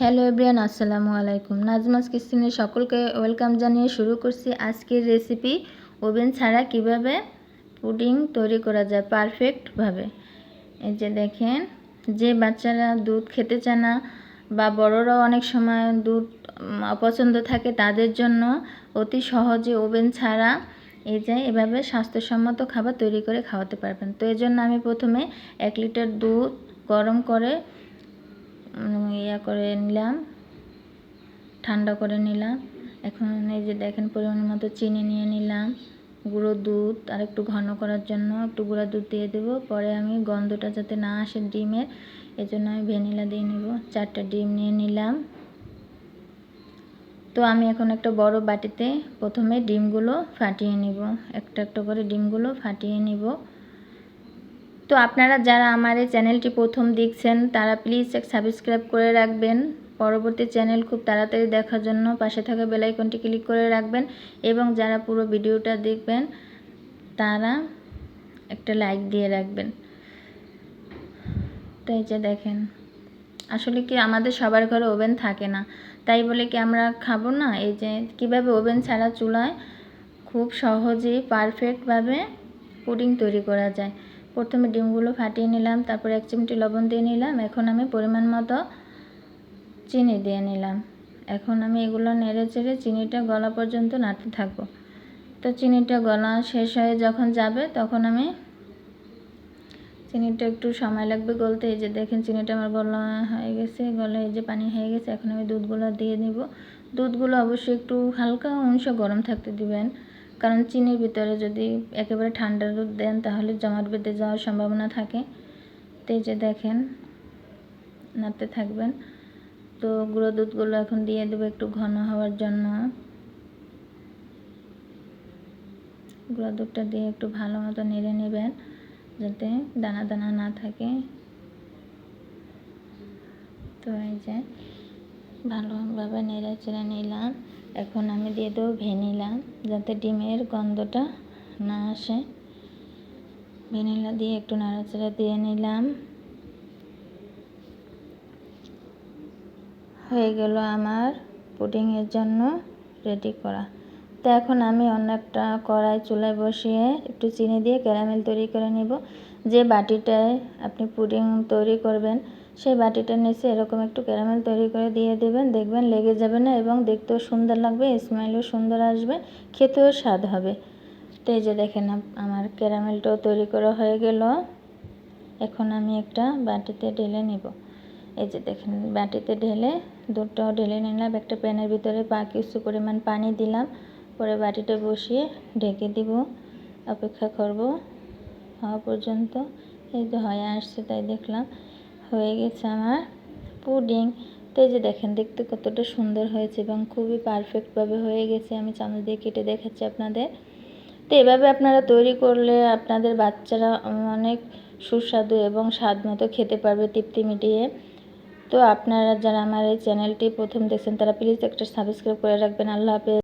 Hello everyone আসসালামু আলাইকুম। নাজমাস কিচেনে সকলকে ওয়েলকাম জানিয়ে শুরু করছি আজকের রেসিপি ওভেন ছাড়া কীভাবে পুডিং তৈরি করা যায় পারফেক্টভাবে এই যে দেখেন, যে বাচ্চারা দুধ খেতে চায় না বা বড়রাও অনেক সময় দুধ অপছন্দ থাকে তাদের জন্য অতি সহজে ওভেন ছাড়া এই যে এভাবে স্বাস্থ্যসম্মত খাবার তৈরি করে খাওয়াতে পারবেন। তো এই জন্য আমি প্রথমে এক লিটার দুধ গরম করে ইয়া করে নিলাম, ঠান্ডা করে নিলাম। এখন এই যে দেখেন, পরিমাণ মতো চিনি নিয়ে নিলাম, গুঁড়ো দুধ, আর একটু ঘন করার জন্য একটু গুঁড়া দুধ দিয়ে দেবো। পরে আমি গন্ধটা যাতে না আসে ডিমের এই জন্য আমি ভ্যানিলা দিয়ে নেব। চারটা ডিম নিয়ে নিলাম। তো আমি এখন একটা বড় বাটিতে প্রথমে ডিমগুলো ফাটিয়ে নিব। একটা একটা করে ডিমগুলো ফাটিয়ে নিব। তো আপনারা যারা আমার এই চ্যানেলটি প্রথম দেখছেন, তারা প্লিজ এক সাবস্ক্রাইব করে রাখবেন। পরবর্তী চ্যানেল খুব তাড়াতাড়ি দেখার জন্য পাশে থাকা বেলাইকনটি ক্লিক করে রাখবেন এবং যারা পুরো ভিডিওটা দেখবেন, তারা একটা লাইক দিয়ে রাখবেন। তো এই যে দেখেন, আসলে কি আমাদের সবার ঘরে ওভেন থাকে না। তাই বলে কি আমরা খাব না? এই যে কীভাবে ওভেন ছাড়া চুলায় খুব সহজেই পারফেক্টভাবে পুডিং তৈরি করা যায়। প্রথমে ডিমগুলো ফাটিয়ে নিলাম, তারপর এক চিমটি লবণ দিয়ে নিলাম, এখন আমি পরিমাণ মতো চিনি দিয়ে নিলাম। এখন আমি এগুলো নেড়ে চেড়ে চিনিটা গলা পর্যন্ত নাড়তে থাকব। তো চিনিটা গলা শেষ হয়ে যখন যাবে, তখন আমি চিনিটা একটু সময় লাগবে গলতে। এই যে দেখেন চিনিটা আমার গলা হয়ে গেছে গলা এই যে পানি হয়ে গেছে, এখন আমি দুধগুলো দিয়ে নিব। দুধগুলো অবশ্যই একটু হালকা অংশ গরম থাকতে দিবেন। কারণ চিনির ভিতরে যদি একেবারে ঠান্ডা দুধ দেন, তাহলে জমাট বেঁধে যাওয়ার সম্ভাবনা থাকে। তো যে দেখেন, নাড়তে থাকবেন। তো গুঁড়ো দুধগুলো এখন দিয়ে দেবো একটু ঘন হওয়ার জন্য। গুঁড়ো দুধটা দিয়ে একটু ভালো মতো নেড়ে নেবেন, যাতে দানা দানা না থাকে। তো এই যে ভালোভাবে নেড়ে চেড়ে নিলাম। এখন আমি দিয়ে দেবো ভ্যানিলা, যাতে ডিমের গন্ধটা না আসে। ভ্যানিলা দিয়ে একটু নাড়াচাড়া দিয়ে নিলাম। হয়ে গেল আমার পুডিংয়ের জন্য রেডি করা। তো এখন আমি অন্য একটা কড়াই চুলায় বসিয়ে একটু চিনি দিয়ে ক্যারামেল তৈরি করে নিব। যে বাটিটায় আপনি পুডিং তৈরি করবেন সেই বাটিটার নিচে এরকম একটু ক্যারামেল তৈরি করে দিয়ে দেবেন। দেখবেন লেগে যাবে না এবং দেখতেও সুন্দর লাগবে স্মেলও সুন্দর আসবে, খেতেও স্বাদ হবে। তো এই যে দেখেন আমার ক্যারামেলটাও তৈরি করা হয়ে গেল। এখন আমি একটা বাটিতে ঢেলে নিব। এই যে দেখেন, বাটিতে ঢেলে দুধটাও ঢেলে নিলাম, একটা প্যানের ভিতরে পা কিছু পরিমাণ পানি দিলাম, পরে বাটিটা বসিয়ে ঢেকে দিব। অপেক্ষা করব, হওয়া পর্যন্ত। এই যে হয়ে আসছে, তাই দেখলাম। হয়ে গেছে আমার পুডিং। তো এই যে দেখেন, দেখতে কতটা সুন্দর হয়েছে এবং খুবই পারফেক্টভাবে হয়ে গেছে। আমি চামচ দিয়ে কেটে দেখাচ্ছি আপনাদের। তো এভাবে আপনারা তৈরি করলে আপনাদের বাচ্চারা অনেক সুস্বাদু এবং স্বাদ মতো খেতে পারবে তৃপ্তি মিটিয়ে। তো আপনারা যারা আমার এই চ্যানেলটি প্রথম দেখছেন, তারা প্লিজ একটা সাবস্ক্রাইব করে রাখবেন। আল্লাহ হাফেজ।